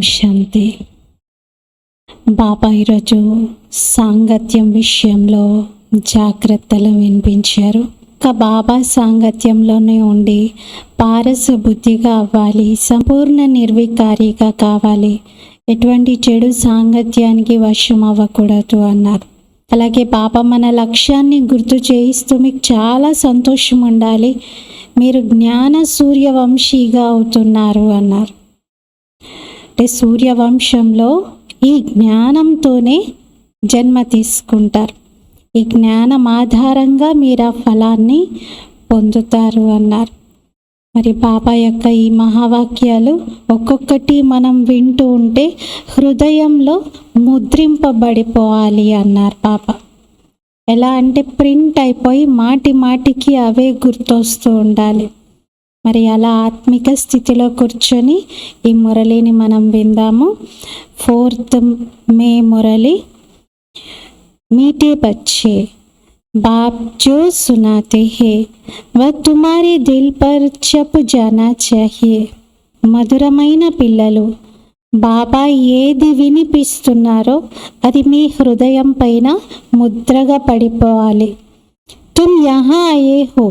శాంతి. బాబా ఈరోజు సాంగత్యం విషయంలో జాగ్రత్తలు వినిపించారు. ఒక బాబా సాంగత్యంలోనే ఉండి పారస బుద్ధిగా అవ్వాలి సంపూర్ణ నిర్వికారిగా కావాలి. ఎటువంటి చెడు సాంగత్యానికి వశం అవ్వకూడదు అన్నారు. అలాగే బాబా మన లక్ష్యాన్ని గుర్తు చేయిస్తూ మీకు చాలా సంతోషం ఉండాలి. మీరు జ్ఞాన సూర్యవంశీగా అవుతున్నారు అన్నారు. అంటే సూర్యవంశంలో ఈ జ్ఞానంతోనే జన్మ తీసుకుంటారు. ఈ జ్ఞానం ఆధారంగా మీరు ఆ ఫలాన్ని పొందుతారు అన్నారు. మరి బాబా యొక్క ఈ మహావాక్యాలు ఒక్కొక్కటి మనం వింటూ ఉంటే హృదయంలో ముద్రింపబడిపోవాలి అన్నారు బాబా ఎలా అంటే ప్రింట్ అయిపోయి మాటి మాటికి అవే గుర్తొస్తూ ఉండాలి. మరి అలా ఆత్మిక స్థితిలో కూర్చొని ఈ మురళిని మనం విందాము ఫోర్త్ మే మురళి मीठे बच्चे बाप जो सुनाते हैं वह तुम्हारे दिल पर छप जाना चाहिए మధురమైన పిల్లలు బాబా ఏది వినిపిస్తున్నారో అది మీ హృదయం పైన ముద్రగా పడిపోవాలి तुम यहाँ आए हो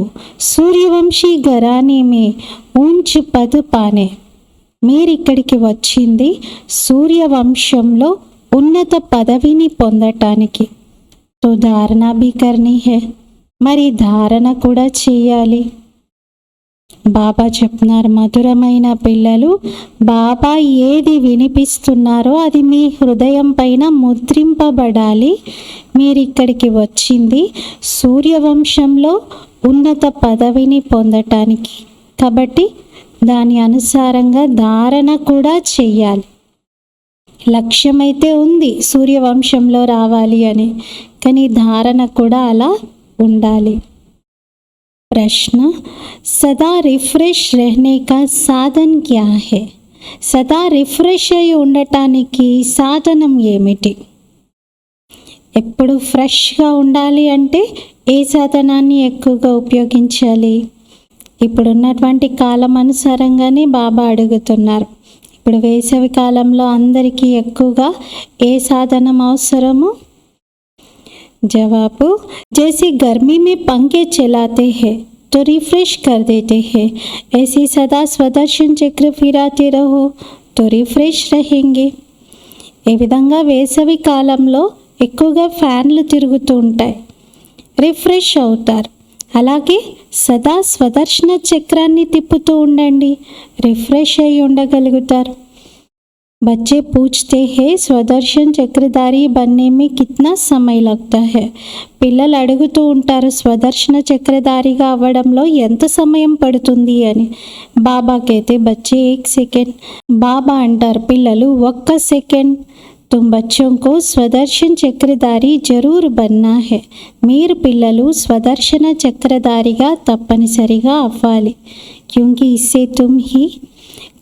సూర్యవంశీ ఘరానే మే ఊంచ్ పద్ పానే మీరిక్కడికి వచ్చింది సూర్యవంశంలో ఉన్నత పదవిని పొందటానికి తో ధారణ భీ కర్నీ హే మరి ధారణ కూడా చేయాలి బాబా చెప్తున్నారు మధురమైన పిల్లలు బాబా ఏది వినిపిస్తున్నారో అది మీ హృదయం పైన ముద్రింపబడాలి. మీరు ఇక్కడికి వచ్చింది సూర్యవంశంలో ఉన్నత పదవిని పొందటానికి. కాబట్టి దాని అనుసారంగా ధారణ కూడా చెయ్యాలి. లక్ష్యమైతే ఉంది సూర్యవంశంలో రావాలి అని కానీ ధారణ కూడా అలా ఉండాలి. ప్రశ్న సదా రిఫ్రెష్ रहने का సాధన్ క్యా హే సదా రిఫ్రెష్ అయి ఉండటానికి సాధనం ఏమిటి ఎప్పుడు ఫ్రెష్గా ఉండాలి అంటే ఏ సాధనాన్ని ఎక్కువగా ఉపయోగించాలి ఇప్పుడున్నటువంటి కాలం అనుసారంగానే బాబా అడుగుతున్నారు ఇప్పుడు వేసవి కాలంలో అందరికీ ఎక్కువగా ఏ సాధనం అవసరము जवाब जैसे गर्मी में पंखे चलाते हैं तो रिफ्रेश कर देते हैं ऐसे सदा स्वदर्शन चक्र फिराते रहो तो रिफ्रेश रहेंगे ఏ విధంగా వేసవి కాలంలో ఎక్కువగా ఫ్యాన్లు తిరుగుతూ ఉంటాయి రిఫ్రెష్ అవుతారు అలాగే సదా స్వదర్శన చక్రాన్ని తిప్పుతూ ఉండండి రిఫ్రెష్ అయి ఉండగలుగుతారు बच्चे पूछते हैं स्वदर्शन చక్రధారి बनने में कितना समय लगता है పిల్లలు అడుగుతూ ఉంటారు స్వదర్శన చక్రధారిగా అవ్వడంలో ఎంత సమయం పడుతుంది అని బాబాకైతే బచ్చే ఏక్ సెకండ్ బాబా అంటారు పిల్లలు ఒక్క సెకండ్ तुम बच्चों को స్వదర్శన్ చక్రధారి జరూర్ బన్నా హే మీరు పిల్లలు స్వదర్శన చక్రధారిగా తప్పనిసరిగా అవ్వాలి క్యూంకి ఇస్సే తుమ్ హీ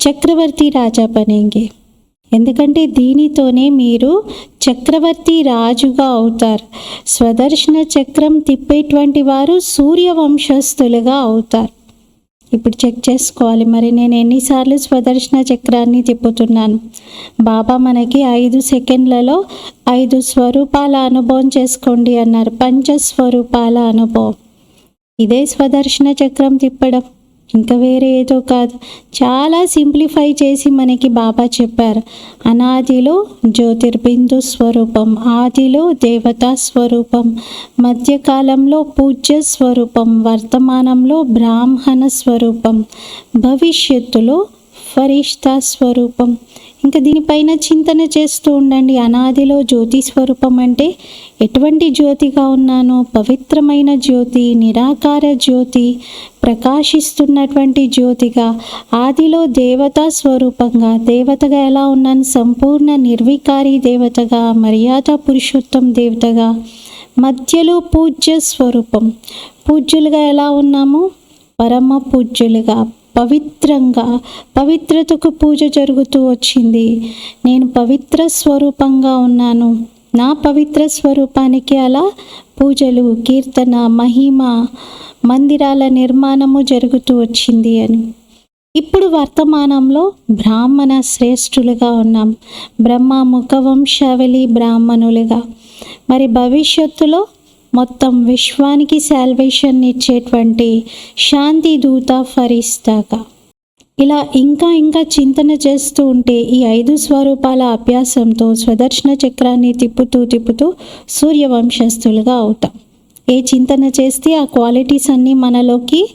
చక్రవర్తి రాజా బనేంగే ఎందుకంటే దీనితోనే మీరు చక్రవర్తి రాజుగా అవుతారు. స్వదర్శన చక్రం తిప్పేటువంటి వారు సూర్యవంశస్థులుగా అవుతారు. ఇప్పుడు చెక్ చేసుకోవాలి. మరి నేను ఎన్నిసార్లు స్వదర్శన చక్రాన్ని తిప్పుతున్నాను? బాబా మనకి ఐదు సెకండ్లలో ఐదు స్వరూపాల అనుభవం చేసుకోండి అన్నారు. పంచస్వరూపాల అనుభవం. ఇదే స్వదర్శన చక్రం తిప్పడం. ఇంకా వేరే ఏదో కాదు. చాలా సింప్లిఫై చేసి మనకి బాబా చెప్పారు. అనాదిలో జ్యోతిర్బిందు స్వరూపం ఆదిలో దేవతా స్వరూపం మధ్యకాలంలో పూజ్య స్వరూపం వర్తమానంలో బ్రాహ్మణ స్వరూపం భవిష్యత్తులో ఫరిష్తా స్వరూపం ఇంకా దీనిపైన చింతన చేస్తూ ఉండండి. అనాదిలో జ్యోతి స్వరూపం అంటే ఎటువంటి జ్యోతిగా ఉన్నానో పవిత్రమైన జ్యోతి నిరాకార జ్యోతి ప్రకాశిస్తున్నటువంటి జ్యోతిగా ఆదిలో దేవతా స్వరూపంగా దేవతగా ఎలా ఉన్నాను? సంపూర్ణ నిర్వికారి దేవతగా మర్యాద పురుషోత్తం దేవతగా మధ్యలో పూజ్య స్వరూపం. పూజ్యులుగా ఎలా ఉన్నాము? పరమ పూజ్యులుగా పవిత్రంగా పవిత్రతకు పూజ జరుగుతూ వచ్చింది. నేను పవిత్ర స్వరూపంగా ఉన్నాను. నా పవిత్ర స్వరూపానికి అలా పూజలు కీర్తన మహిమ మందిరాల నిర్మాణము జరుగుతూ వచ్చింది అని. ఇప్పుడు వర్తమానంలో బ్రాహ్మణ శ్రేష్ఠులుగా ఉన్నాం. బ్రహ్మ ముఖవంశావళి బ్రాహ్మణులుగా. మరి భవిష్యత్తులో మొత్తం విశ్వానికి శాల్వేషన్ ఇచ్చేటువంటి శాంతి దూత ఫరిస్తాగా ఇలా ఇంకా ఇంకా చింతన చేస్తూ ఉంటే ఈ ఐదు స్వరూపాల అభ్యాసంతో స్వదర్శన చక్రాన్ని తిప్పుతూ తిప్పుతూ సూర్యవంశస్థులుగా అవుతాం. ఏ చింతన చేస్తే ఆ క్వాలిటీస్ అన్నీ మనలోకి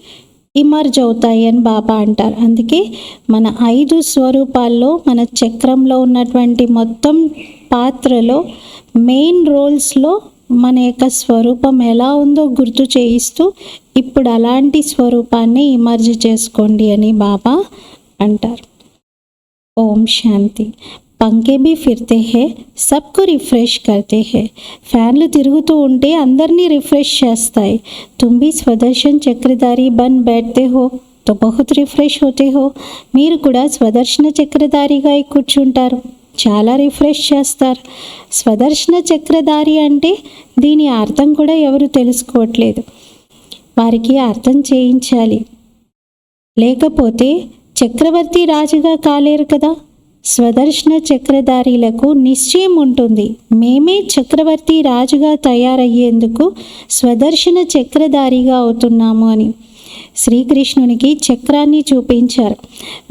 ఇమర్జ్ అవుతాయి అని బాబా అంటారు. అందుకే మన ఐదు స్వరూపాల్లో మన చక్రంలో ఉన్నటువంటి మొత్తం పాత్రలో మెయిన్ రోల్స్లో మన యొక్క స్వరూపం ఎలా ఉందో గుర్తు చేయిస్తూ ఇప్పుడు అలాంటి స్వరూపాన్ని ఇమర్జ్ చేసుకోండి అని బాబా అంటారు. ఓం శాంతి. పంకే బి ఫిర్తే హే సబ్కు రిఫ్రెష్ కర్తే హే. ఫ్యాన్లు తిరుగుతూ ఉంటే అందరినీ రిఫ్రెష్ చేస్తాయి. తుమ్ भी స్వదర్శన్ చక్రధారి బన్ బైఠతే హో తో బహుత్ రిఫ్రెష్ హోతే హో. మీరు కూడా స్వదర్శన చక్రధారిగా కూర్చుంటారు. చాలా రిఫ్రెష్ చేస్తారు. స్వదర్శన చక్రధారి అంటే దీని అర్థం కూడా ఎవరు తెలుసుకోవట్లేదు. వారికి అర్థం చేయించాలి. లేకపోతే చక్రవర్తి రాజుగా కాలేరు కదా. స్వదర్శన చక్రధారీలకు నిశ్చయం ఉంటుంది. మేమే చక్రవర్తి రాజుగా తయారయ్యేందుకు స్వదర్శన చక్రధారిగా అవుతున్నాము అని. శ్రీకృష్ణునికి చక్రాన్ని చూపించారు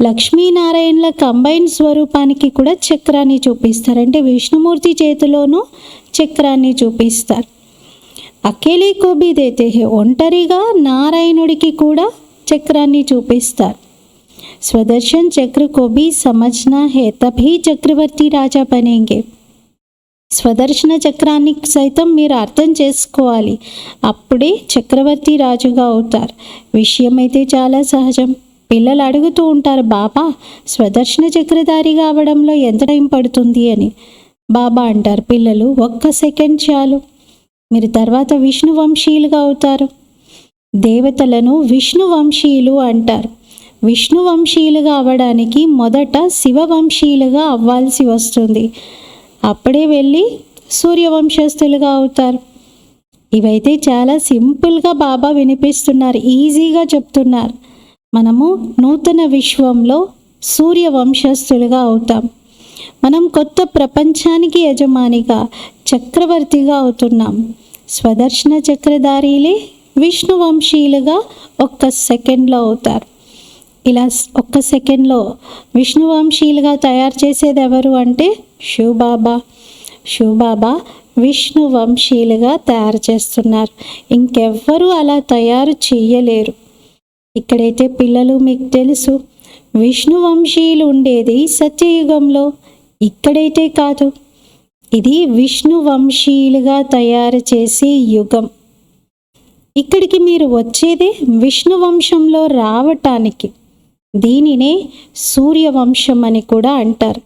లక్ష్మీనారాయణల కంబైన్ స్వరూపానికి కూడా చక్రాన్ని చూపిస్తారు అంటే విష్ణుమూర్తి చేతిలోనూ చక్రాన్ని చూపిస్తారు అకేలే కోబి దేతే హే ఒంటరిగా నారాయణుడికి కూడా చక్రాన్ని చూపిస్తారు స్వదర్శన్ చక్ర को भी समझना है तभी చక్రవర్తి రాజా బనేంగే స్వదర్శన చక్రాన్ని సైతం మీరు అర్థం చేసుకోవాలి. అప్పుడే చక్రవర్తి రాజుగా అవుతారు. విషయం అయితే చాలా సహజం. పిల్లలు అడుగుతూ ఉంటారు బాబా స్వదర్శన చక్రధారి కావడంలో ఎంత టైం పడుతుంది అని. బాబా అంటారు పిల్లలు ఒక్క సెకండ్ చాలు. మీరు తర్వాత విష్ణు వంశీయులుగా అవుతారు. దేవతలను విష్ణు వంశీయులు అంటారు. విష్ణు వంశీయులుగా అవ్వడానికి మొదట శివవంశీయులుగా అవ్వాల్సి వస్తుంది. అప్పుడే వెళ్ళి సూర్యవంశస్థులుగా అవుతారు. ఇవైతే చాలా సింపుల్గా బాబా వినిపిస్తున్నారు ఈజీగా చెప్తున్నారు. మనము నూతన విశ్వంలో సూర్య వంశస్థులుగా అవుతాం. మనం కొత్త ప్రపంచానికి యజమానిగా చక్రవర్తిగా అవుతున్నాం. స్వదర్శన చక్రధారీలే విష్ణు వంశీయులుగా ఒక్క సెకండ్లో అవుతారు. ఇలా ఒక్క సెకండ్లో విష్ణువంశీయులుగా తయారు చేసేది ఎవరు అంటే శివబాబా. శివబాబా విష్ణు వంశీయులుగా తయారు చేస్తున్నారు. ఇంకెవ్వరూ అలా తయారు చెయ్యలేరు. ఇక్కడైతే పిల్లలు మీకు తెలుసు విష్ణు వంశీయులు ఉండేది సత్యయుగంలో. ఇక్కడైతే కాదు ఇది విష్ణు వంశీయులుగా తయారు చేసే యుగం. ఇక్కడికి మీరు వచ్చేదే విష్ణు వంశంలో రావటానికి. దీనినే సూర్యవంశం అని కూడా అంటారు.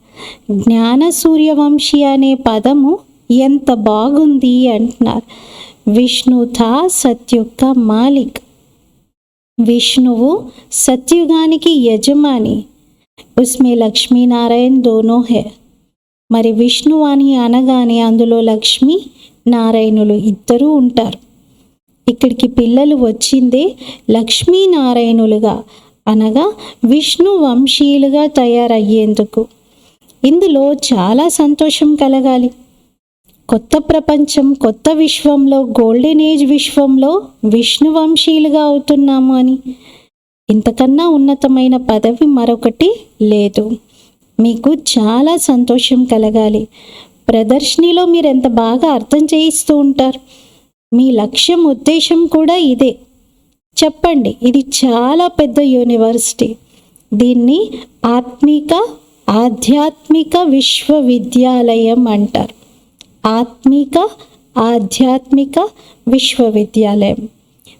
జ్ఞాన సూర్యవంశీ అనే పదము ఎంత బాగుంది అంటున్నారు. విష్ణుథా సత్యుక్క మాలిక్. విష్ణువు సత్యుగానికి యజమాని. ఉస్మే లక్ష్మీనారాయణ్ దోనో హే. మరి విష్ణు అని అనగానే అందులో లక్ష్మి నారాయణులు ఇద్దరూ ఉంటారు. ఇక్కడికి పిల్లలు వచ్చిందే లక్ష్మీనారాయణులుగా. అనగా విష్ణు వంశీయులుగా తయారయ్యేందుకు. ఇందులో చాలా సంతోషం కలగాలి. కొత్త ప్రపంచం కొత్త విశ్వంలో గోల్డెన్ ఏజ్ విశ్వంలో విష్ణు వంశీయులుగా అవుతున్నాము అని. ఇంతకన్నా ఉన్నతమైన పదవి మరొకటి లేదు. మీకు చాలా సంతోషం కలగాలి. ప్రదర్శనలో మీరు ఎంత బాగా అర్థం చేయిస్తూ ఉంటారు. మీ లక్ష్యం ఉద్దేశం కూడా ఇదే. చెప్పండి. ఇది చాలా పెద్ద యూనివర్సిటీ. దీన్ని ఆత్మిక ఆధ్యాత్మిక విశ్వవిద్యాలయం అంటారు. ఆత్మిక ఆధ్యాత్మిక విశ్వవిద్యాలయం.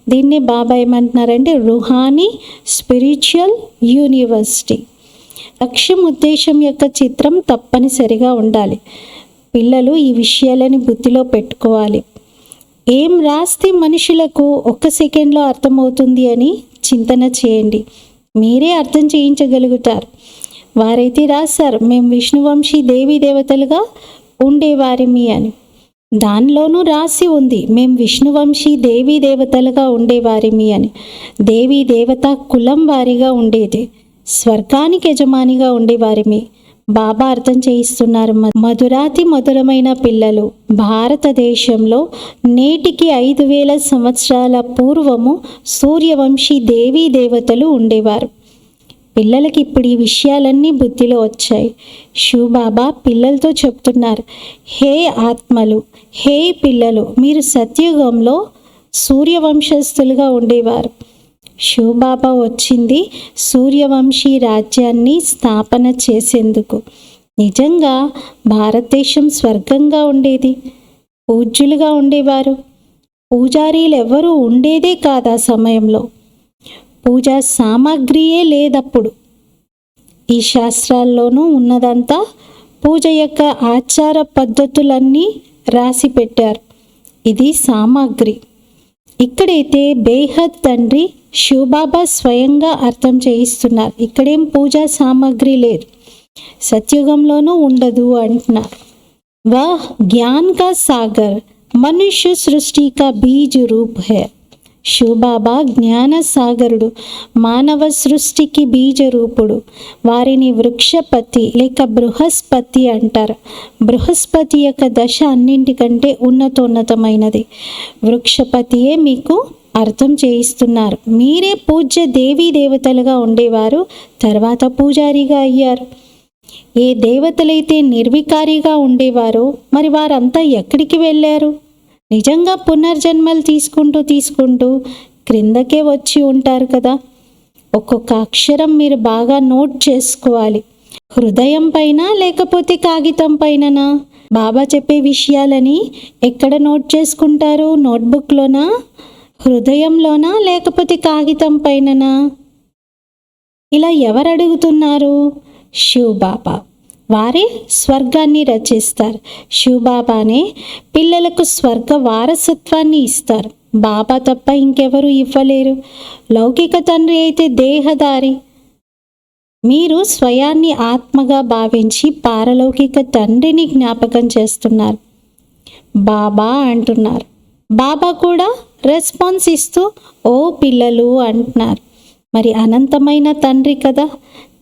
దీన్ని బాబా ఏమంటున్నారంటే రుహానీ స్పిరిచువల్ యూనివర్సిటీ. లక్ష్యం ఉద్దేశం యొక్క చిత్రం తప్పనిసరిగా ఉండాలి. పిల్లలు ఈ విషయాలని బుద్ధిలో పెట్టుకోవాలి. ఏం రాస్తే మనుషులకు ఒక్క సెకండ్లో అర్థమవుతుంది అని చింతన చేయండి. మీరే అర్థం చేయించగలుగుతారు. వారైతే రాశారు మేము విష్ణువంశీ దేవీ దేవతలుగా ఉండేవారిమి అని. దానిలోనూ రాసి ఉంది మేం విష్ణువంశీ దేవీ దేవతలుగా ఉండేవారిమి అని. దేవీ దేవత కులం వారిగా ఉండేది స్వర్గానికి యజమానిగా ఉండేవారిమి. బాబా అర్థం చేయిస్తున్నారు. మధురాతి మధురమైన పిల్లలు. భారతదేశంలో నేటికి ఐదు వేల సంవత్సరాల పూర్వము సూర్యవంశీ దేవీ దేవతలు ఉండేవారు. పిల్లలకి ఇప్పుడు ఈ విషయాలన్నీ బుద్ధిలో వచ్చాయి. శివబాబా పిల్లలతో చెప్తున్నారు. హే ఆత్మలు హే పిల్లలు మీరు సత్యుగంలో సూర్యవంశస్థులుగా ఉండేవారు. శివబాబా వచ్చింది సూర్యవంశీ రాజ్యాన్ని స్థాపన చేసేందుకు. నిజంగా భారతదేశం స్వర్గంగా ఉండేది. పూజ్యులుగా ఉండేవారు. పూజారీలు ఎవ్వరూ ఉండేదే కాదు ఆ సమయంలో. పూజా సామాగ్రియే లేదప్పుడు. ఈ శాస్త్రాల్లోనూ ఉన్నదంతా పూజ యొక్క ఆచార పద్ధతులన్నీ రాసి పెట్టారు. ఇది సామాగ్రి. ఇక్కడైతే బేహద్ తండ్రి శివబాబా స్వయంగా అర్థం చేయిస్తున్నారు. ఇక్కడేం పూజా సామాగ్రి లేదు. సత్యుగంలోనూ ఉండదు అంటున్నారు. వా జ్ఞాన్ కా సాగర్ మనుష్య సృష్టి కా బీజ రూప్ హే. శివబాబా జ్ఞానసాగరుడు మానవ సృష్టికి బీజరూపుడు వారిని వృక్షపతి లేక బృహస్పతి అంటారు. బృహస్పతి యొక్క దశ అన్నింటికంటే ఉన్నతోన్నతమైనది. వృక్షపతియే మీకు అర్థం చేయిస్తున్నారు. మీరే పూజ్య దేవీ దేవతలుగా ఉండేవారు తర్వాత పూజారిగా అయ్యారు. ఏ దేవతలైతే నిర్వికారిగా ఉండేవారో మరి వారంతా ఎక్కడికి వెళ్ళారు? నిజంగా పునర్జన్మలు తీసుకుంటూ తీసుకుంటూ క్రిందకే వచ్చి ఉంటారు కదా? ఒక్కొక్క అక్షరం మీరు బాగా నోట్ చేసుకోవాలి. హృదయం పైన లేకపోతే కాగితం పైననా? బాబా చెప్పే విషయాలని ఎక్కడ నోట్ చేసుకుంటారు? నోట్బుక్లోనా? హృదయంలోనా లేకపోతే కాగితం పైననా? ఇలా ఎవరు అడుగుతున్నారు శివబాబా వారే స్వర్గాన్ని రచిస్తారు. శివబాబానే పిల్లలకు స్వర్గ వారసత్వాన్ని ఇస్తారు. బాబా తప్ప ఇంకెవరు ఇవ్వలేరు. లౌకిక తండ్రి అయితే దేహదారి మీరు స్వయాన్ని ఆత్మగా భావించి పారలౌకిక తండ్రిని జ్ఞాపకం చేస్తున్నారు. బాబా అంటున్నారు. బాబా కూడా రెస్పాన్స్ ఇస్తూ ఓ పిల్లలు అంటున్నారు. మరి అనంతమైన తండ్రి కదా.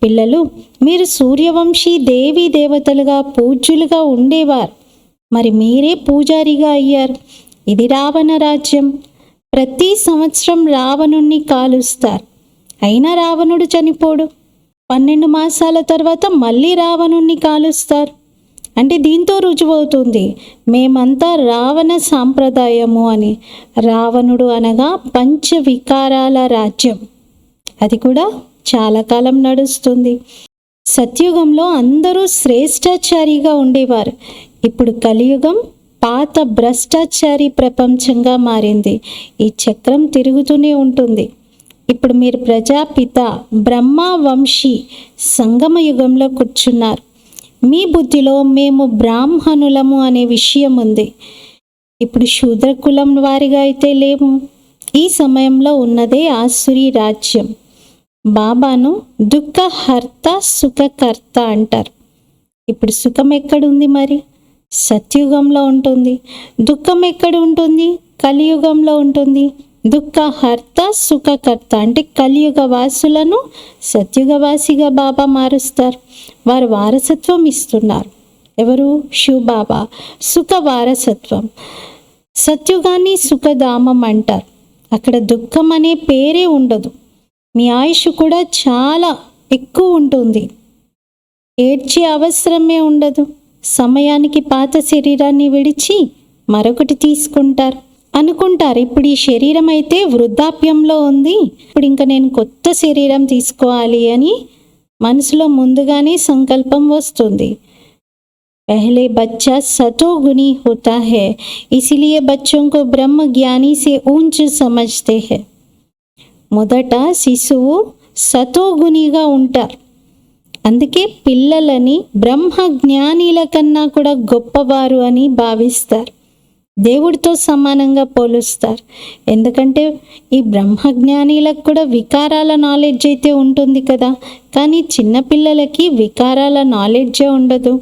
పిల్లలు మీరు సూర్యవంశీ దేవీ దేవతలుగా పూజ్యులుగా ఉండేవారు. మరి మీరే పూజారిగా అయ్యారు. ఇది రావణ రాజ్యం. ప్రతి సంవత్సరం రావణుణ్ణి కాలుస్తారు. అయినా రావణుడు చనిపోడు. పన్నెండు మాసాల తర్వాత మళ్ళీ రావణుణ్ణి కాలుస్తారు. అంటే దీంతో రుజువవుతుంది. మేమంతా రావణ సాంప్రదాయము అని. రావణుడు అనగా పంచ వికారాల రాజ్యం. అది కూడా చాలా కాలం నడుస్తుంది. సత్యుగంలో అందరూ శ్రేష్టాచారిగా ఉండేవారు. ఇప్పుడు కలియుగం పాత భ్రష్టాచారి ప్రపంచంగా మారింది. ఈ చక్రం తిరుగుతూనే ఉంటుంది. ఇప్పుడు మీరు ప్రజాపిత బ్రహ్మ వంశీ సంగమ యుగంలో కూర్చున్నారు. మీ బుద్ధిలో మేము బ్రాహ్మణులము అనే విషయం ఉంది ఇప్పుడు శూద్ర కులం వారిగా అయితే లేము. ఈ సమయంలో ఉన్నదే ఆసురి రాజ్యం. బాబాను దుఃఖహర్త సుఖకర్త అంటారు. ఇప్పుడు సుఖం ఎక్కడుంది మరి? సత్యుగంలో ఉంటుంది. దుఃఖం ఎక్కడ ఉంటుంది? కలియుగంలో ఉంటుంది. దుఃఖహర్త సుఖకర్త అంటే కలియుగ వాసులను సత్యుగవాసిగా బాబా మారుస్తారు. వారు వారసత్వం ఇస్తున్నారు. ఎవరు? శివబాబా సుఖ వారసత్వం. సత్యుగాన్ని సుఖధామం అంటారు. అక్కడ దుఃఖం అనే పేరే ఉండదు. మీ ఆయుష్ కూడా చాలా ఎక్కువ ఉంటుంది. ఏడ్చే అవసరమే ఉండదు. సమయానికి పాత శరీరాన్ని విడిచి మరొకటి తీసుకుంటారు. అనుకుంటారు ఇప్పుడు ఈ శరీరం అయితే వృద్ధాప్యంలో ఉంది ఇప్పుడు ఇంకా నేను కొత్త శరీరం తీసుకోవాలి అని మనసులో ముందుగానే సంకల్పం వస్తుంది पहले बच्चा सतोगुनी होता है इसलिए बच्चों को ब्रह्म ज्ञानी से ऊंच समझते हैं మొదట శిశువు సతోగుణిగా ఉంటారు అందుకే పిల్లలని బ్రహ్మ జ్ఞానిల కన్నా కూడా గొప్పవారు అని భావిస్తారు దేవుడితో సమానంగా పోలుస్తారు. ఎందుకంటే ఈ బ్రహ్మజ్ఞానిలకు కూడా వికారాల నాలెడ్జ్ అయితే ఉంటుంది కదా. కానీ చిన్నపిల్లలకి వికారాల నాలెడ్జే ఉండదు.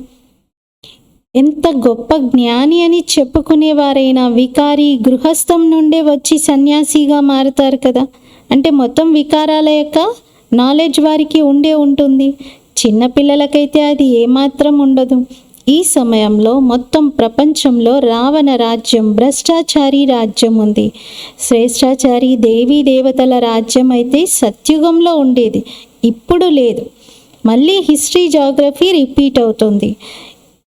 ఎంత గొప్ప జ్ఞాని అని చెప్పుకునేవారైనా వికారి గృహస్థం నుండే వచ్చి సన్యాసిగా మారుతారు కదా. అంటే మొత్తం వికారాల యొక్క నాలెడ్జ్ వారికి ఉండే ఉంటుంది. చిన్నపిల్లలకైతే అది ఏమాత్రం ఉండదు. ఈ సమయంలో మొత్తం ప్రపంచంలో రావణ రాజ్యం భ్రష్టాచారి రాజ్యం ఉంది. శ్రేష్టాచారి దేవీ దేవతల రాజ్యం అయితే సత్యుగంలో ఉండేది ఇప్పుడు లేదు. మళ్ళీ హిస్టరీ జాగ్రఫీ రిపీట్ అవుతుంది.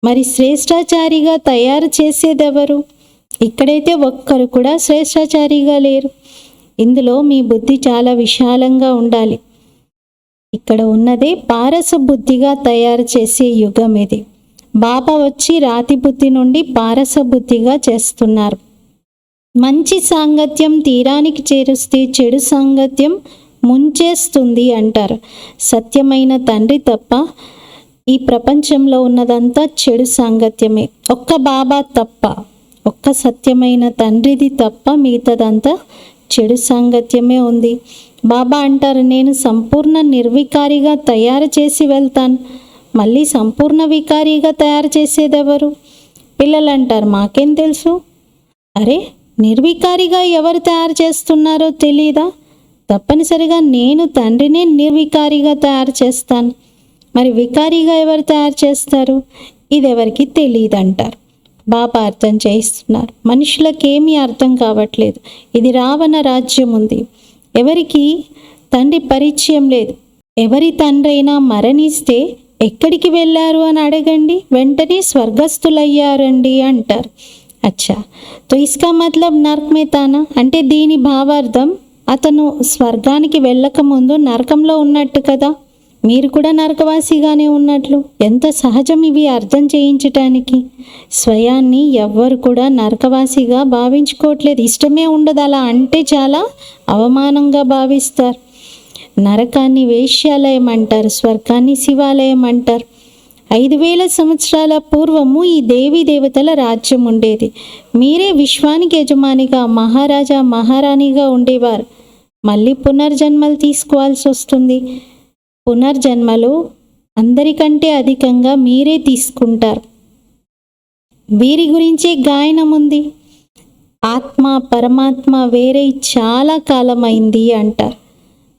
మరి శ్రేష్టాచారిగా తయారు చేసేదెవరు? ఇక్కడైతే ఒక్కరు కూడా శ్రేష్టాచారిగా లేరు. ఇందులో మీ బుద్ధి చాలా విశాలంగా ఉండాలి. ఇక్కడ ఉన్నదే పారస బుద్ధిగా తయారు చేసే యుగం ఇది. బాబా వచ్చి రాతి బుద్ధి నుండి పారసబుద్ధిగా చేస్తున్నారు. మంచి సాంగత్యం తీరానికి చేరుస్తే చెడు సాంగత్యం ముంచేస్తుంది అంటారు. సత్యమైన తండ్రి తప్ప ఈ ప్రపంచంలో ఉన్నదంతా చెడు సాంగత్యమే. ఒక్క బాబా తప్ప ఒక్క సత్యమైన తండ్రిది తప్ప మిగతాదంతా చెడు సాంగత్యమే ఉంది. బాబా అంటారు నేను సంపూర్ణ నిర్వికారిగా తయారు చేసి వెళ్తాను. మళ్ళీ సంపూర్ణ వికారీగా తయారు చేసేదెవరు? పిల్లలు అంటారు మాకేం తెలుసు? అరే నిర్వికారిగా ఎవరు తయారు చేస్తున్నారో తెలీదా? తప్పనిసరిగా నేను తండ్రినే నిర్వికారిగా తయారు చేస్తాను. మరి వికారిగా ఎవరు తయారు చేస్తారు? ఇది ఎవరికి తెలియదు అంటారు బాబా అర్థం చేయిస్తున్నారు. మనుషులకేమీ అర్థం కావట్లేదు. ఇది రావణ రాజ్యం ఉంది. ఎవరికి? తండ్రి పరిచయం లేదు. ఎవరి తండ్రైనా మరణిస్తే ఎక్కడికి వెళ్ళారు అని అడగండి? వెంటనే స్వర్గస్థులయ్యారండి అంటారు. అచ్చా. తో ఇస్కా మతలబ్ నర్క్ అంటే దీని భావార్థం అతను స్వర్గానికి వెళ్ళకముందు నరకంలో ఉన్నట్టు కదా? మీరు కూడా నరకవాసిగానే ఉన్నట్లు. ఎంత సహజం ఇవి అర్థం చేయించటానికి? స్వయాన్ని ఎవ్వరు కూడా నరకవాసిగా భావించుకోవట్లేదు. ఇష్టమే ఉండదు అలా అంటే చాలా అవమానంగా భావిస్తారు. నరకాన్ని వేశ్యాలయం అంటారు స్వర్గాన్ని శివాలయం అంటారు. ఐదు వేల సంవత్సరాల పూర్వము ఈ దేవీ దేవతల రాజ్యం ఉండేది. మీరే విశ్వానికి యజమానిగా మహారాజా మహారాణిగా ఉండేవారు. మళ్ళీ పునర్జన్మలు తీసుకోవాల్సి వస్తుంది. పునర్జన్మలు అందరికంటే అధికంగా మీరే తీసుకుంటారు. వీరి గురించే గాయనం ఉంది. ఆత్మ పరమాత్మ వేరే చాలా కాలమైంది అంటారు.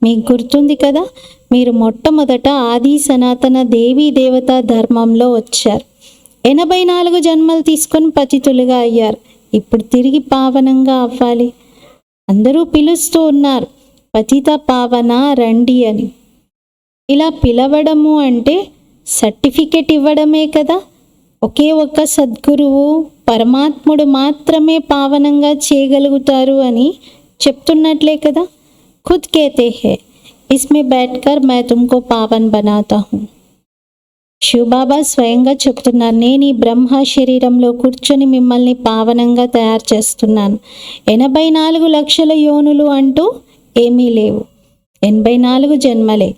మీకు గుర్తుంది కదా? మీరు మొట్టమొదట ఆది సనాతన దేవీ దేవత ధర్మంలో వచ్చారు. ఎనభై నాలుగు జన్మలు తీసుకొని పతితులుగా అయ్యారు. ఇప్పుడు తిరిగి పావనంగా అవ్వాలి. అందరూ పిలుస్తూ ఉన్నారు పతిత పావన రండి అని. ఇలా పిలవడము అంటే సర్టిఫికెట్ ఇవ్వడమే కదా? ఒకే ఒక్క సద్గురువు పరమాత్ముడు మాత్రమే పావనంగా చేయగలుగుతారు అని చెప్తున్నట్లే కదా? खुद कहते हैं इसमें बैठकर मैं तुमको पावन बनाता हूँ శివబాబా స్వయంగా చెప్తున్నారు నేను ఈ బ్రహ్మ శరీరంలో కూర్చొని మిమ్మల్ని పావనంగా తయారు చేస్తున్నాను ఎనభై నాలుగు లక్షల యోనులు అంటూ ఏమీ లేవు ఎనభై నాలుగు జన్మలే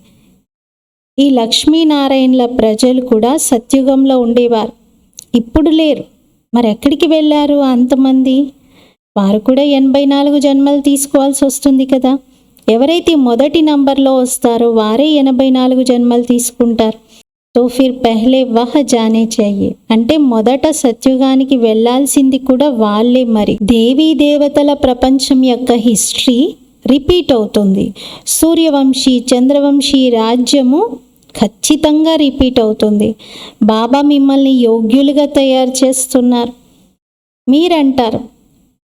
ఈ లక్ష్మీనారాయణల ప్రజలు కూడా సత్యుగంలో ఉండేవారు ఇప్పుడు లేరు మరి ఎక్కడికి వెళ్ళారు అంతమంది వారు కూడా ఎనభై నాలుగు జన్మలు తీసుకోవాల్సి వస్తుంది కదా ఎవరైతే మొదటి నంబర్లో వస్తారో వారే ఎనభై నాలుగు జన్మలు తీసుకుంటారు. తో ఫిర్ పెహ్లే వహ జానే చెయ్యి అంటే మొదట సత్యుగానికి వెళ్ళాల్సింది కూడా వాళ్ళే మరి. దేవీ దేవతల ప్రపంచం యొక్క హిస్టరీ రిపీట్ అవుతుంది. సూర్యవంశీ చంద్రవంశీ రాజ్యము ఖచ్చితంగా రిపీట్ అవుతుంది. బాబా మిమ్మల్ని యోగ్యులుగా తయారు చేస్తున్నారు. మీరంటారు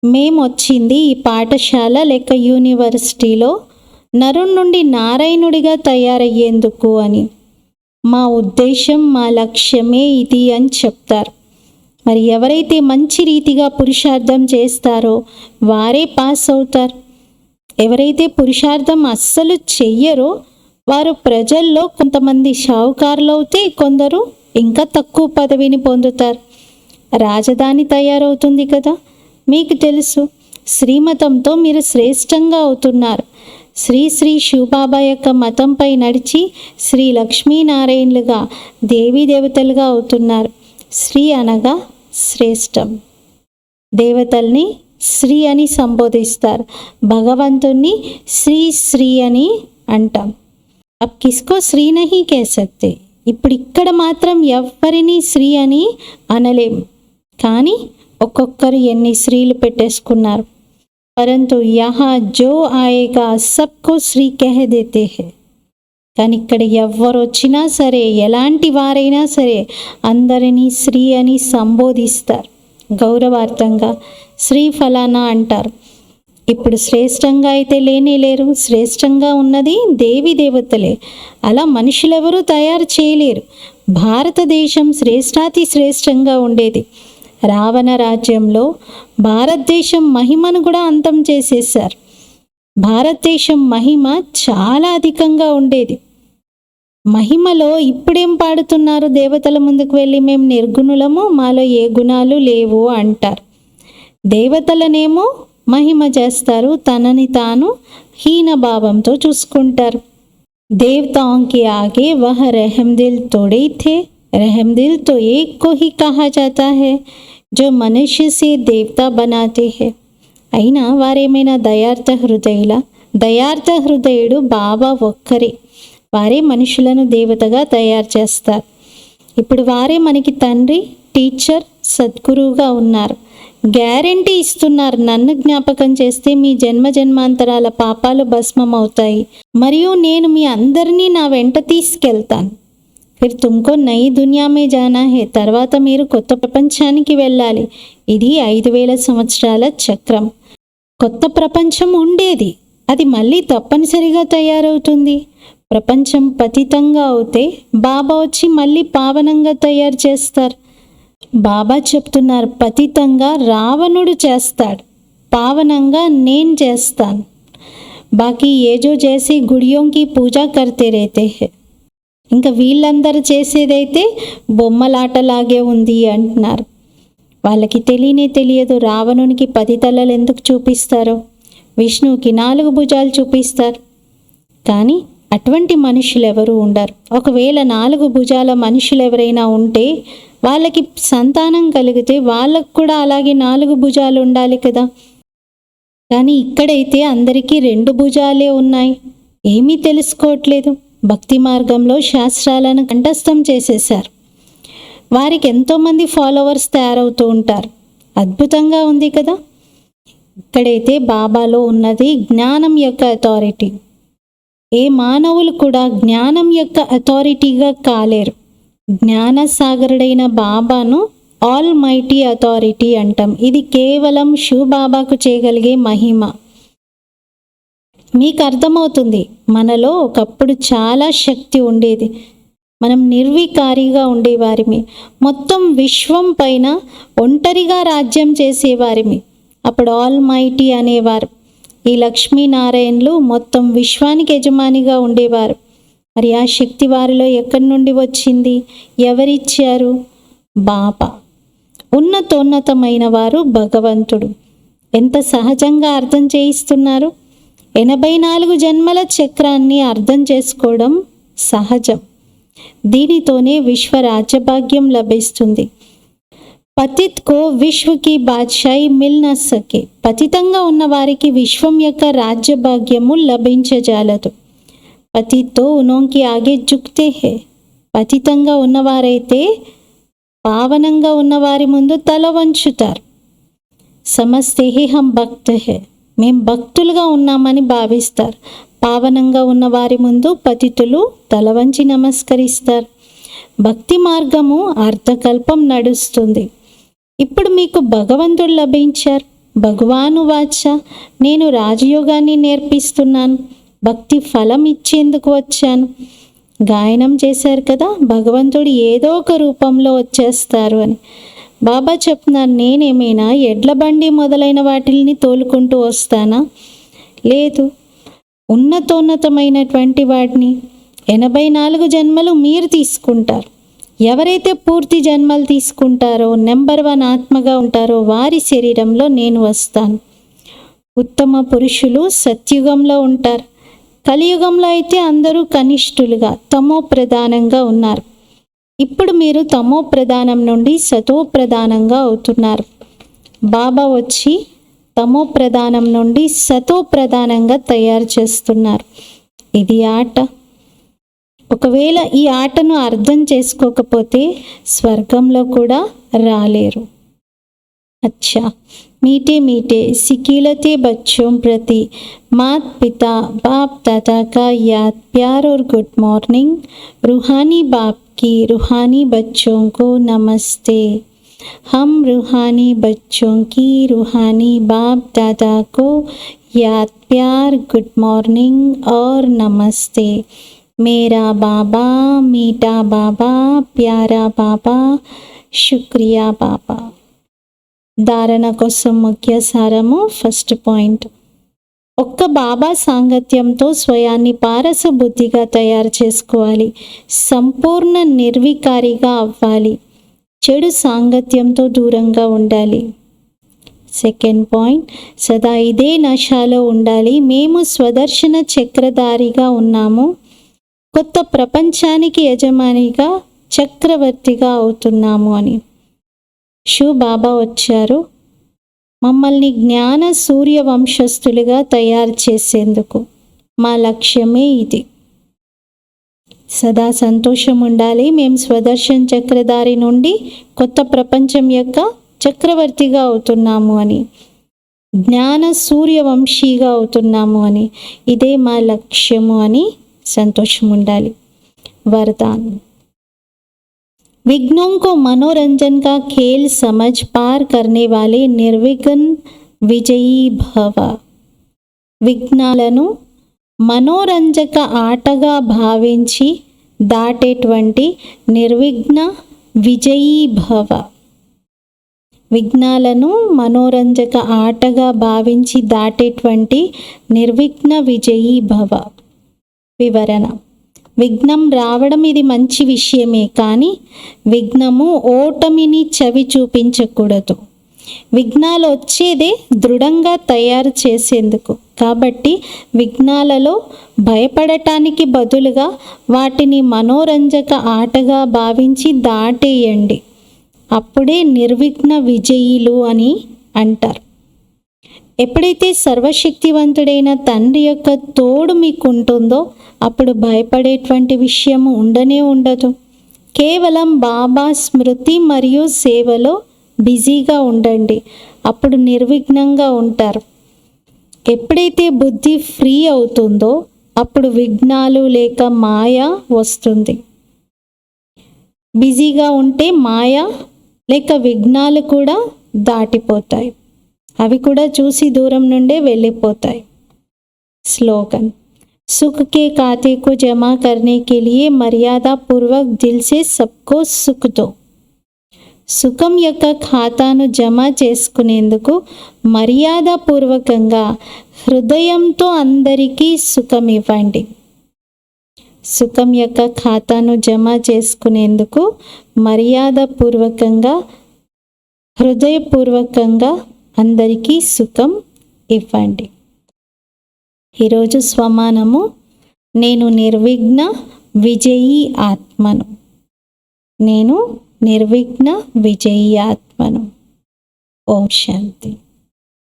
మేము వచ్చింది ఈ పాఠశాల లేక యూనివర్సిటీలో నరుణ్ నుండి నారాయణుడిగా తయారయ్యేందుకు అని. మా ఉద్దేశం మా లక్ష్యమే ఇది అని చెప్తారు. మరి ఎవరైతే మంచి రీతిగా పురుషార్థం చేస్తారో వారే పాస్ అవుతారు. ఎవరైతే పురుషార్థం అస్సలు చెయ్యరో వారు ప్రజల్లో కొంతమంది షావుకారులు అవుతే కొందరు ఇంకా తక్కువ పదవిని పొందుతారు. రాజధాని తయారవుతుంది కదా. మీకు తెలుసు. శ్రీమతంతో మీరు శ్రేష్టంగా అవుతున్నారు. శ్రీ శ్రీ శివబాబా యొక్క మతంపై నడిచి శ్రీ లక్ష్మీనారాయణులుగా దేవతలుగా అవుతున్నారు. శ్రీ అనగా శ్రేష్టం. దేవతల్ని శ్రీ అని సంబోధిస్తారు. భగవంతుణ్ణి శ్రీ శ్రీ అని అంటాం. అప్ కిస్కో శ్రీ నహి కే ఇప్పుడు ఇక్కడ మాత్రం ఎవరిని శ్రీ అని అనలేం. కానీ ఒక్కొక్కరు ఎన్ని స్త్రీలు పెట్టేసుకున్నారు? పరంతు యహా జో ఆయేగా సబ్కో శ్రీ కహ దేతే హే. కానీ ఇక్కడ ఎవరు వచ్చినా సరే ఎలాంటి వారైనా సరే అందరినీ శ్రీ అని సంబోధిస్తారు. గౌరవార్థంగా శ్రీ ఫలానా అంటారు. ఇప్పుడు శ్రేష్టంగా అయితే లేనే లేరు శ్రేష్టంగా ఉన్నది దేవి దేవతలే. అలా మనుషులెవరూ తయారు చేయలేరు. భారతదేశం శ్రేష్టాతి శ్రేష్టంగా ఉండేది. రావణ రాజ్యంలో భారతదేశం మహిమను కూడా అంతం చేసేసారు భారతదేశం మహిమ చాలా అధికంగా ఉండేది మహిమలో ఇప్పుడేం పాడుతున్నారు దేవతల ముందుకు వెళ్ళి మేము నిర్గుణులము మాలో ఏ గుణాలు లేవు అంటారు దేవతలనేమో మహిమ చేస్తారు తనని తాను హీన భావంతో చూసుకుంటారు देवताओं के आगे वह रहम दिल थोड़े ही थे रहम दिल तो एक को ही कहा जाता है जो मनुष्य से देवता बनाते हैं అయినా వారేమైనా దయార్థ హృదయుల దయార్థ హృదయుడు బాబా ఒక్కరే వారే మనుషులను దేవతగా తయారు చేస్తారు ఇప్పుడు వారే మనకి తండ్రి టీచర్ సద్గురువుగా ఉన్నారు గ్యారంటీ ఇస్తున్నారు నన్ను జ్ఞాపకం చేస్తే మీ జన్మ జన్మాంతరాల పాపాలు భస్మం అవుతాయి మరియు నేను మీ అందరినీ నా వెంట తీసుకెళ్తాను ఫిర్ తుమ్కో నై దునియా మే జానా హే తర్వాత మీరు కొత్త ప్రపంచానికి వెళ్ళాలి. ఇది ఐదు వేల సంవత్సరాల చక్రం. కొత్త ప్రపంచం ఉండేది. అది మళ్ళీ తప్పనిసరిగా తయారవుతుంది. ప్రపంచం పతితంగా అవుతే బాబా వచ్చి మళ్ళీ పావనంగా తయారు చేస్తారు. బాబా చెప్తున్నారు పతితంగా రావణుడు చేస్తాడు. పావనంగా నేను చేస్తాను. బాకీ ఏజో చేసి గుడియోంకి పూజ కర్తే రేతే హే. ఇంకా వీళ్ళందరూ చేసేదైతే బొమ్మలాటలాగే ఉంది అంటున్నారు. వాళ్ళకి తెలియనే తెలియదు రావణునికి పది తలలు ఎందుకు చూపిస్తారో? విష్ణువుకి నాలుగు భుజాలు చూపిస్తారు. కానీ అటువంటి మనుషులు ఎవరు ఉండరు. ఒకవేళ నాలుగు భుజాల మనుషులు ఎవరైనా ఉంటే వాళ్ళకి సంతానం కలిగితే వాళ్ళకు కూడా అలాగే నాలుగు భుజాలు ఉండాలి కదా. కానీ ఇక్కడైతే అందరికీ రెండు భుజాలే ఉన్నాయి. ఏమీ తెలుసుకోవట్లేదు. భక్తి మార్గంలో శాస్త్రాలను కంఠస్థం చేసేశారు. వారికి ఎంతోమంది ఫాలోవర్స్ తయారవుతూ ఉంటారు. అద్భుతంగా ఉంది కదా? ఇక్కడైతే బాబాలో ఉన్నది జ్ఞానం యొక్క అథారిటీ ఏ మానవులు కూడా జ్ఞానం యొక్క అథారిటీగా కాలేరు. జ్ఞానసాగరుడైన బాబాను ఆల్ మైటీ అథారిటీ అంటాం. ఇది కేవలం షూ బాబాకు చేయగలిగే మహిమ. మీకు అర్థమవుతుంది మనలో ఒకప్పుడు చాలా శక్తి ఉండేది. మనం నిర్వికారిగా ఉండేవారిమి. మొత్తం విశ్వం పైన ఒంటరిగా రాజ్యం చేసేవారిమి. అప్పుడు ఆల్ మైటీ అనేవారు. ఈ లక్ష్మీనారాయణలు మొత్తం విశ్వానికి యజమానిగా ఉండేవారు. మరి ఆ శక్తి వారిలో ఎక్కడి నుండి వచ్చింది? ఎవరిచ్చారు? బాబా ఉన్నతోన్నతమైన వారు భగవంతుడు. ఎంత సహజంగా అర్థం చేయిస్తున్నారు? ఎనభై నాలుగు జన్మల చక్రాన్ని అర్థం చేసుకోవడం సహజం. దీనితోనే విశ్వ రాజ్యభాగ్యం లభిస్తుంది. పతిత్ కో విశ్వకి బాద్షాయి మిల్ న సకే పతితంగా ఉన్న వారికి విశ్వం యొక్క రాజ్యభాగ్యము లభించజాలదు. పతితో ఉనోంకి ఆగే జుక్తే హే. పతితంగా ఉన్నవారైతే పావనంగా ఉన్నవారి ముందు తల వంచుతారు. సమస్తే హే హం భక్త హే. మేం భక్తులుగా ఉన్నామని భావిస్తారు. పావనంగా ఉన్న వారి ముందు పతితులు తలవంచి నమస్కరిస్తారు. భక్తి మార్గము అర్ధకల్పం నడుస్తుంది. ఇప్పుడు మీకు భగవంతుడు లభించారు. భగవాను వాచ నేను రాజయోగాన్ని నేర్పిస్తున్నాను. భక్తి ఫలం ఇచ్చేందుకు వచ్చాను. గాయనం చేశారు కదా భగవంతుడు ఏదో ఒక రూపంలో వచ్చేస్తారు అని. బాబా చెప్తున్నారు నేనేమైనా ఎడ్ల బండి మొదలైన వాటిని తోలుకుంటూ వస్తానా? లేదు. ఉన్నతోన్నతమైనటువంటి వాటిని ఎనభై నాలుగు జన్మలు మీరు తీసుకుంటారు. ఎవరైతే పూర్తి జన్మలు తీసుకుంటారో నెంబర్ వన్ ఆత్మగా ఉంటారో వారి శరీరంలో నేను వస్తాను. ఉత్తమ పురుషులు సత్యుగంలో ఉంటారు. కలియుగంలో అయితే అందరూ కనిష్ఠులుగా తమో ప్రధానంగా ఉన్నారు. ఇప్పుడు మీరు తమో ప్రధానం నుండి సతో ప్రధానంగా అవుతున్నారు. బాబా వచ్చి తమో ప్రధానం నుండి సతో ప్రధానంగా తయారు చేస్తున్నారు. ఇది ఆట. ఒకవేళ ఈ ఆటను అర్థం చేసుకోకపోతే స్వర్గంలో కూడా రాలేరు. అచ్చా. మీటే మీటే. సికీలతే బచ్చోం ప్రతి. మాత్ పితా బాప్ దాదా యాత్. ప్యార్ ఓర్ గుడ్ మార్నింగ్. రుహానీ బాప్ की रूहानी बच्चों को नमस्ते हम रूहानी बच्चों की रूहानी बाप दादा को याद प्यार गुड मॉर्निंग और नमस्ते मेरा बाबा मीठा बाबा प्यारा बाबा शुक्रिया बाबा ధారణ కోసం ముఖ్య సారము ఫస్ట్ పాయింట్ ఒక్క బాబా సాంగత్యంతో స్వయాన్ని పారసబుద్ధిగా తయారు చేసుకోవాలి. సంపూర్ణ నిర్వికారిగా అవ్వాలి. చెడు సాంగత్యంతో దూరంగా ఉండాలి. సెకండ్ పాయింట్ సదా ఇదే నశాలో ఉండాలి. మేము స్వదర్శన చక్రధారిగా ఉన్నాము. కొత్త ప్రపంచానికి యజమానిగా చక్రవర్తిగా అవుతున్నాము అని. షూ బాబా వచ్చారు. మమ్మల్ని జ్ఞాన సూర్య వంశస్థులుగా తయారు చేసేందుకు. మా లక్ష్యమే ఇది. సదా సంతోషం ఉండాలి మేము స్వదర్శన్ చక్రధారి నుండి కొత్త ప్రపంచం యొక్క చక్రవర్తిగా అవుతున్నాము అని. జ్ఞాన సూర్యవంశీగా అవుతున్నాము అని. ఇదే మా లక్ష్యము అని సంతోషం ఉండాలి వరదాన్. विघ्नों को मनोरंजन का खेल समझ पार करने वाले निर्विघ्न విజయీ భవ విఘ్నాలను మనోరంజక ఆటగా భావించి దాటేటువంటి నిర్విఘ్న విజయీ భవ విఘ్నాలను మనోరంజక ఆటగా భావించి దాటేటువంటి నిర్విఘ్న విజయీ భవ వివరణ విఘ్నం రావడం ఇది మంచి విషయమే కానీ విఘ్నము ఓటమిని చవి చూపించకూడదు. విఘ్నాలు వచ్చేదే దృఢంగా తయారు చేసేందుకు. కాబట్టి విఘ్నాలలో భయపడటానికి బదులుగా వాటిని మనోరంజక ఆటగా భావించి దాటేయండి. అప్పుడే నిర్విఘ్న విజయులు అని అంటారు. ఎప్పుడైతే సర్వశక్తివంతుడైన తండ్రి యొక్క తోడు మీకు ఉంటుందో అప్పుడు భయపడేటువంటి విషయము ఉండనే ఉండదు. కేవలం బాబా స్మృతి మరియు సేవలో బిజీగా ఉండండి. అప్పుడు నిర్విఘ్నంగా ఉంటారు. ఎప్పుడైతే బుద్ధి ఫ్రీ అవుతుందో అప్పుడు విఘ్నాలు లేక మాయ వస్తుంది. బిజీగా ఉంటే మాయ లేక విఘ్నాలు కూడా దాటిపోతాయి. అవి కూడా చూసి దూరం నుండే వెళ్ళిపోతాయి స్లోగన్ सुख के खाते को जमा करने के लिए मर्यादा पूर्वक दिल से सबको सुख दो సుఖం యొక్క ఖాతాను జమ చేసుకునేందుకు మర్యాదపూర్వకంగా హృదయంతో అందరికీ సుఖం ఇవ్వండి సుఖం యొక్క ఖాతాను జమ చేసుకునేందుకు మర్యాదపూర్వకంగా హృదయపూర్వకంగా అందరికీ సుఖం ఇవ్వండి. ఈరోజు స్వమానము నేను నిర్విఘ్న విజయీ ఆత్మను. నేను నిర్విఘ్న విజయీ ఆత్మను. ఓం శాంతి.